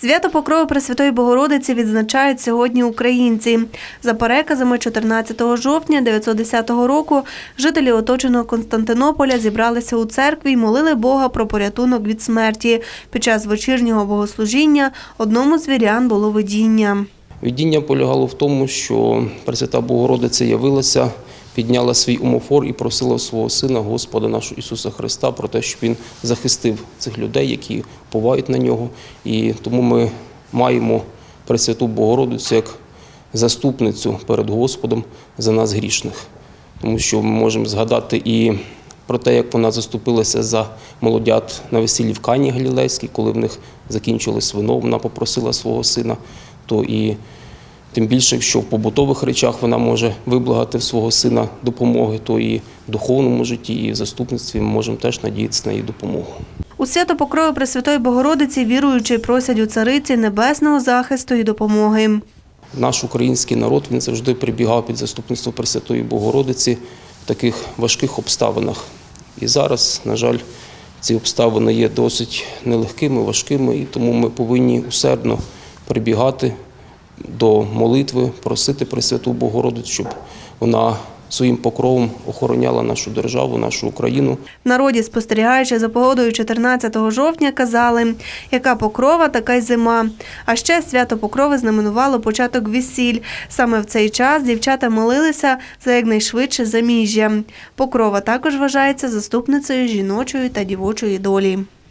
Свято Покрови Пресвятої Богородиці відзначають сьогодні українці. За переказами 14 жовтня 910 року жителі оточеного Константинополя зібралися у церкві й молили Бога про порятунок від смерті. Під час вечірнього богослужіння одному з вірян було видіння. Видіння полягало в тому, що Пресвята Богородиця явилася, підняла свій умофор і просила свого Сина, Господа нашого Ісуса Христа, про те, щоб Він захистив цих людей, які повають на нього. І тому ми маємо Пресвяту Богородицю як заступницю перед Господом за нас грішних. Тому що ми можемо згадати і про те, як вона заступилася за молодят на весіллі в Кані Галілейській, коли в них закінчилось вино, вона попросила свого сина, то і тим більше, якщо в побутових речах вона може виблагати в свого сина допомоги, то і в духовному житті, і в заступництві ми можемо теж надіятися на її допомогу. У свято Покрови Пресвятої Богородиці віруючі просять у цариці небесного захисту і допомоги. Наш український народ він завжди прибігав під заступництво Пресвятої Богородиці в таких важких обставинах. І зараз, на жаль, ці обставини є досить нелегкими, важкими, і тому ми повинні усердно прибігати до молитви, просити Пресвяту Богородицю, щоб вона своїм покровом охороняла нашу державу, нашу Україну. Народі, спостерігаючи за погодою 14 жовтня, казали, яка покрова, така й зима. А ще свято покрови знаменувало початок весіль. Саме в цей час дівчата молилися за якнайшвидше заміжжя. Покрова також вважається заступницею жіночої та дівочої долі.